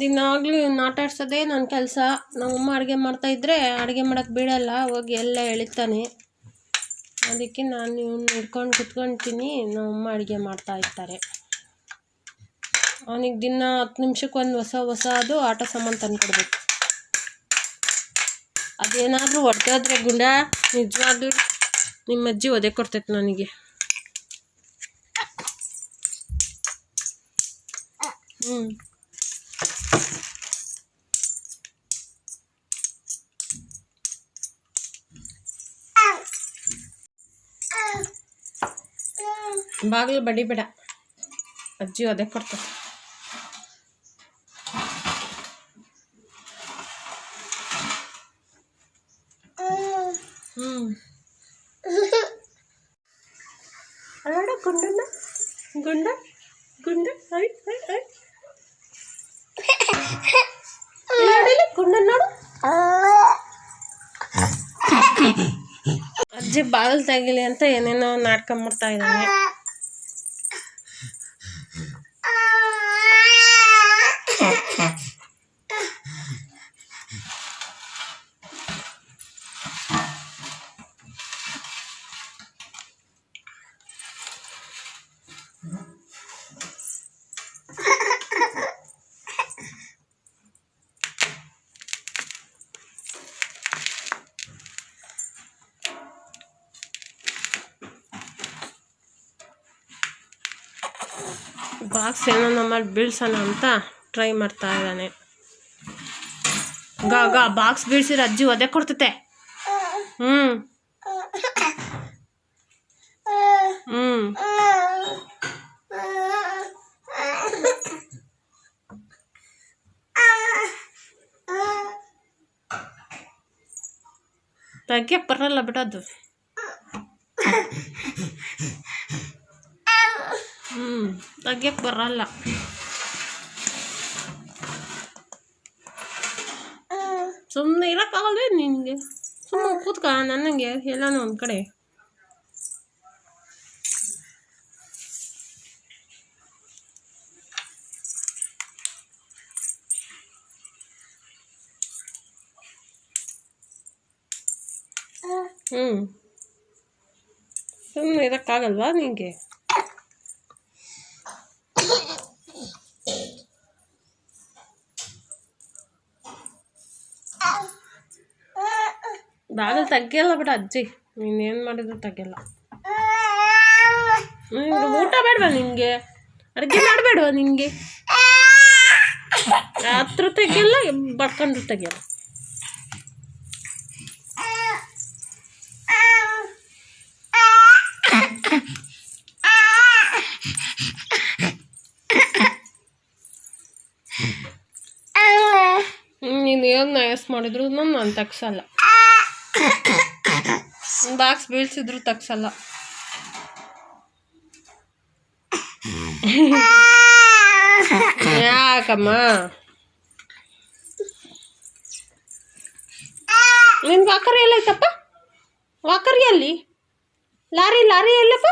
ದಿನಾಗ್ಲೂ ಆಟ ಆಡ್ಸೋದೇ ನನ್ನ ಕೆಲಸ. ನಮ್ಮಮ್ಮ ಅಡುಗೆ ಮಾಡ್ತಾಯಿದ್ರೆ ಅಡುಗೆ ಮಾಡೋಕ್ಕೆ ಬಿಡಲ್ಲ ಹೋಗಿ ಎಲ್ಲ ಎಳಿತಾನೆ. ಅದಕ್ಕೆ ನಾನು ಇವ್ನ ಹಿಡ್ಕೊಂಡು ಕುತ್ಕೊಳ್ತೀನಿ ನಮ್ಮಮ್ಮ ಅಡುಗೆ ಮಾಡ್ತಾ ಇರ್ತಾರೆ. ಅವನಿಗೆ ದಿನ ಹತ್ತು ನಿಮಿಷಕ್ಕೆ ಒಂದು ಹೊಸ ಹೊಸ ಅದು ಆಟ ಸಾಮಾನು ತಂದುಕೊಡ್ಬೇಕು ಅದೇನಾದರೂ ಹೊಡೆದಾದ್ರೆ ಗುಂಡ, ನಿಜವಾಗ್ಲೂ ನಿಮ್ಮ ಅಜ್ಜಿ ಒದೆ ಕೊಡ್ತೈತೆ ನನಗೆ. ಹ್ಞೂ ಬಾಗಿಲು ಬಡಿಬೇಡ ಅಜ್ಜಿ ಅದೇ ಕೊಡ್ತಾರೆ. ಅಲ್ಲೋಡ ಗುಂಡನ್ನ ಗುಂಡ ಗುಂಡ, ಐ ಐ ಐ. ಗುಂಡನ್ನ ನೋಡು. ಅಜ್ಜಿ ಬಾಗಿಲು ತೆಗಿಲಿ ಅಂತ ಏನೇನೋ ನಾಟಕ ಮಾಡ್ತಾ ಇದ್ದಾನೆ. Oh. ಬಾಕ್ಸ್ ಏನೋ ನಮ್ಮಲ್ಲಿ ಬೀಳ್ಸೋಣ ಅಂತ ಟ್ರೈ ಮಾಡ್ತಾ ಇದ್ದಾನೆ. ಗಾ ಗಾ, ಬಾಕ್ಸ್ ಬೀಳ್ಸಿದ್ರೆ ಅಜ್ಜಿ ಒದೆ ಕೊಡ್ತತೆ. ಹ್ಞೂ ಹ್ಞೂ ತೆಗಿಯಕ್ಕೆ ಬರಲ್ಲ ಬಿಡೋದು. ಹ್ಞೂ ತೆಗಿಯಕ್ಕೆ ಬರಲ್ಲ. ಸುಮ್ಮನೆ ಇರೋಕ್ಕಾಗಲ್ವೇ ನಿನಗೆ? ಸುಮ್ಮನೆ ಕೂತ್ಕ ನನಗೆ ಎಲ್ಲಾನು ಒಂದು ಕಡೆ. ಹ್ಞೂ ಸುಮ್ಮನೆ ಇರೋಕ್ಕಾಗಲ್ವಾ ನಿನಗೆ? ಬಾಗಿಲು ತೆಗಿಯಲ್ಲ ಬಿಡ ಅಜ್ಜಿ ನೀನೇನು ಮಾಡಿದ್ರು ತೆಗಿಯಲ್ಲ ನಿಂಗೆ ಊಟ ಬೇಡವಾ ನಿನಗೆ ಅಡುಗೆ ಮಾಡಬೇಡವಾ ನಿನಗೆ ಹತ್ರ ತೆಗಿಯಲ್ಲ ಬಡ್ಕೊಂಡ್ರು ತೆಗಿಯಲ್ಲ ನೀನು ಏನು ನಯಸ್ ಮಾಡಿದ್ರು ನಾನು ತಗ್ಸಲ್ಲ ಬಾಕ್ಸ್ ಬೀಳ್ಸಿದ್ರು ತಗ್ಸಲ್ಲ ಯಾಕಮ್ಮ ನಿನ್ ವಾಕರ್ ಎಲ್ಲೈತಪ್ಪ ವಾಕರಿ ಎಲ್ಲಿ? ಲಾರಿ ಲಾರಿ ಎಲ್ಲಪ್ಪ?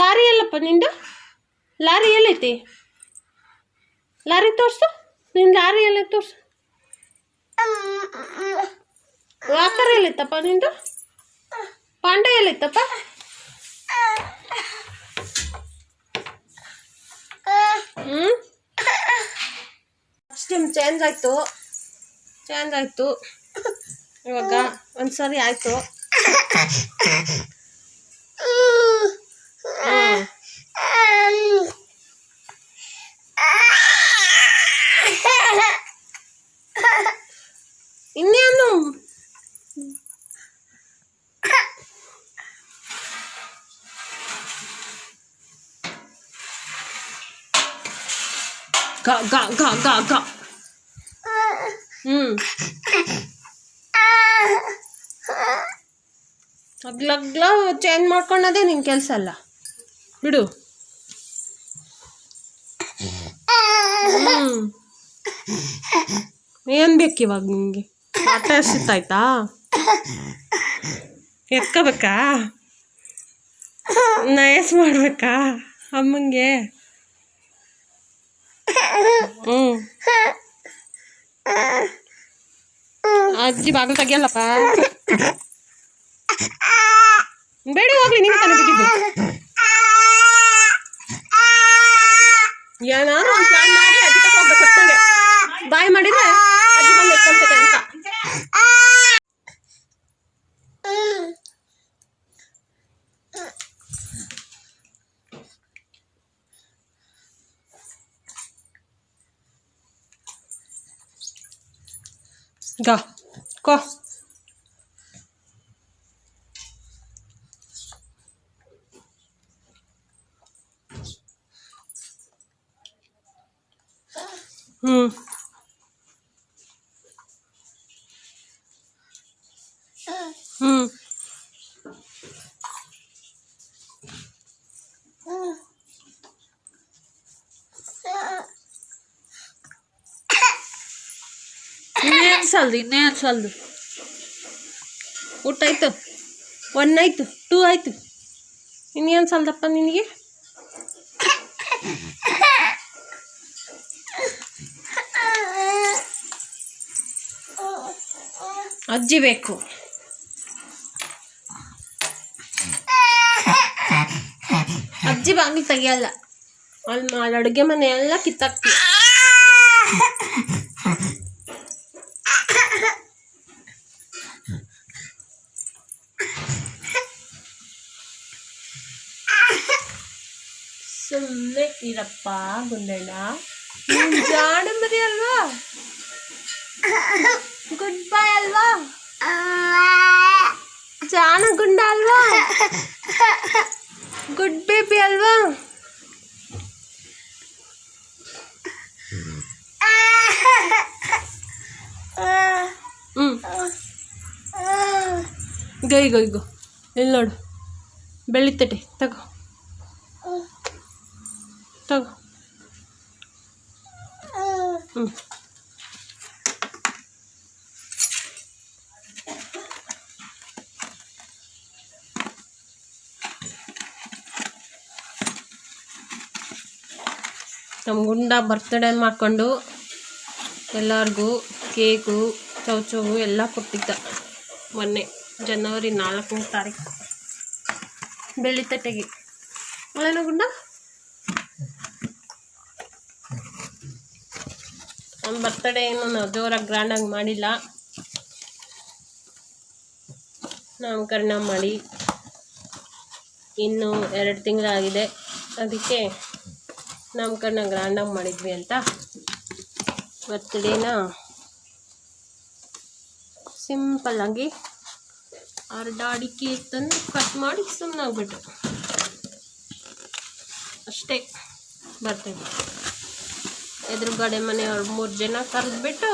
ಲಾರಿ ಎಲ್ಲಪ್ಪ ನಿಂದು? ಲಾರಿ ಎಲ್ಲೈತಿ? ಲಾರಿ ತೋರ್ಸು. ನಿನ್ನ ಲಾರಿ ಎಲ್ಲ ತೋರ್ಸು. ವಾಕರ್ ಎಲ್ಲಿತ್ತಪ್ಪ ನಿಂದು? ಪಾಂಡೆ ಎಲ್ಲಿತ್ತಪ್ಪ? ಹ್ಞೂ ಚೇಂಜ್ ಆಯಿತು. ಚೇಂಜ್ ಆಯಿತು. ಇವಾಗ ಒಂದು ಸರಿ ಆಯಿತು. ಗ ಗ ಗ ಗ ಗ ಹ್ಞೂ ಅಗ್ಲಗ್ಲ ಚೇಂಜ್ ಮಾಡ್ಕೊಳ್ಳೋದೇ ನಿನ್ನ ಕೆಲಸ ಅಲ್ಲ. ಬಿಡು. ಏನು ಬೇಕು ಇವಾಗ ನಿಮಗೆ ಆಟ ಹಸಿತಾಯ್ತಾ ಎತ್ಕೋಬೇಕಾ? ನಯಸ್ ಮಾಡಬೇಕಾ? ಅಮ್ಮಂಗೆ? ಹ್ಞೂ ಅಜ್ಜಿ ಬಾಗಿಲು ತೆಗಿಯಲ್ಲಪ್ಪ? ಬೇಡ ಹೋಗ್ಲಿ ನೀನು ತಾನೆ ಬಿದ್ದಿದ್ದು ಏನಾದ್ರು ಒಂದು ಪ್ಲಾನ್ ಮಾಡಿ ಅಜ್ಜಿ ತಗೊಂಡ್ಬೇಕು ಬಾಯ್ ಮಾಡಿದ್ರೆ ಅಜ್ಜಿ ಬಂದು ಎತ್ಕೊಂತೈತೆ ಅಂತ. 가, 가. 응. ಇನ್ನೇನು ಸಾಲದು ಇನ್ನೇನು ಸಾಲದು. ಆಯ್ತು? ಒನ್ ಆಯಿತು ಟೂ ಆಯಿತು. ಇನ್ನೇನು ಸಾಲದಪ್ಪ ನಿನಗೆ? ಅಜ್ಜಿ ಬೇಕು. ಅಜ್ಜಿ ಬಾಗಿಲು ತೆಗಿಯಲ್ಲ. ಅಲ್ಲಿ ಅಡುಗೆ ಮನೆ ಎಲ್ಲ ಕಿತ್ತಾಕ್ತಿ ಸುಮ್ಮನೆ ಇರಪ್ಪ ಗುಂಡಣ್ಣ ನೀನ್ ಜಾಣ ಮರಿ ಅಲ್ವಾ ಗುಡ್ ಬಾಯ್ ಅಲ್ವಾ ಜಾಣ ಗುಂಡ ಅಲ್ವಾ ಗುಡ್ ಬೇಬಿ ಅಲ್ವಾ ಹ್ಞೂ ಗೈ ಗೈ ಗೋ ಇಲ್ಲಿ ನೋಡು ಬೆಳ್ಳಿತಟ್ಟೆ ತಗೋ ತಗೋ. ಹ್ಞೂ ಗುಂಡ ಬರ್ತ್ಡೇ ಮಾಡ್ಕೊಂಡು ಎಲ್ಲರಿಗೂ ಕೇಕು ಚೌಚೌವು ಎಲ್ಲ ಕೊಟ್ಟಿದ್ದ ಮೊನ್ನೆ ಜನವರಿ ನಾಲ್ಕನೇ ತಾರೀಕು. ಬೆಳ್ಳಿತಟ್ಟೆಗೆ ಅಲ್ಲೇನೋ ಗುಂಡ? ನಮ್ಮ ಬರ್ತಡೇ ಏನು ನಾವು ಜೋರಾಗಿ ಗ್ರ್ಯಾಂಡಾಗಿ ಮಾಡಿಲ್ಲ. ನಾಮಕರಣ ಮಾಡಿ. ಇನ್ನು ಎರಡು ತಿಂಗಳಾಗಿದೆ. ಅದಕ್ಕೆ ನಾಮಕರಣ ಗ್ರ್ಯಾಂಡಾಗಿ ಮಾಡಿದ್ವಿ ಅಂತ. ಬರ್ತ್ಡೇನ ಸಿಂಪಲ್ಲಾಗಿ ಅರ್ಧ ಅಡಿಕೆ ತಂದು ಕಟ್ ಮಾಡಿ ಸುಮ್ಮನಾಗ್ಬಿಟ್ಟು ಅಷ್ಟೇ ಬರ್ತೇವೆ ಎದುರುಗಡೆ ಮನೆಯವ್ರು ಮೂರು ಜನ ಕರೆದ್ಬಿಟ್ಟು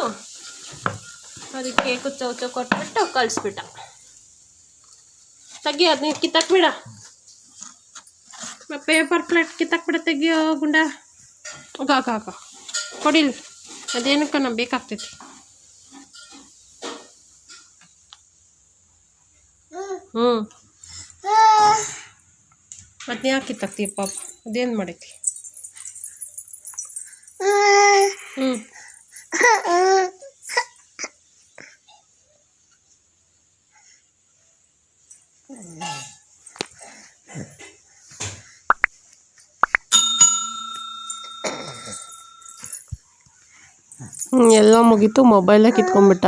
ಅದಕ್ಕೆ ಕೇಕು ಚೌಚ ಕೊಟ್ಬಿಟ್ಟು ಕಳಿಸ್ಬಿಟ್ಟ. ತೆಗಿ ಅದನ್ನ ಕಿತ್ತಾಕ್ಬಿಡ ಪೇಪರ್ ಪ್ಲೇಟ್ ಕಿತ್ತಾಕ್ಬಿಡ ತೆಗಿಯೋ ಗುಂಡ. ಆಗ ಕೊಡಿಲಿ. ಅದೇನಕ್ಕ ನಮ್ಗೆ ಬೇಕಾಗ್ತೈತಿ. ಹ್ಞೂ ಅದನ್ನ ಯಾಕೆ ಕಿತ್ತಾಕ್ತೀವಿ ಪಾಪ? ಅದೇನು ಮಾಡೈತಿ? ಎಲ್ಲ ಮುಗೀತು ಮೊಬೈಲೇ ಕಿತ್ಕೊಂಡ್ಬಿಟ್ಟ.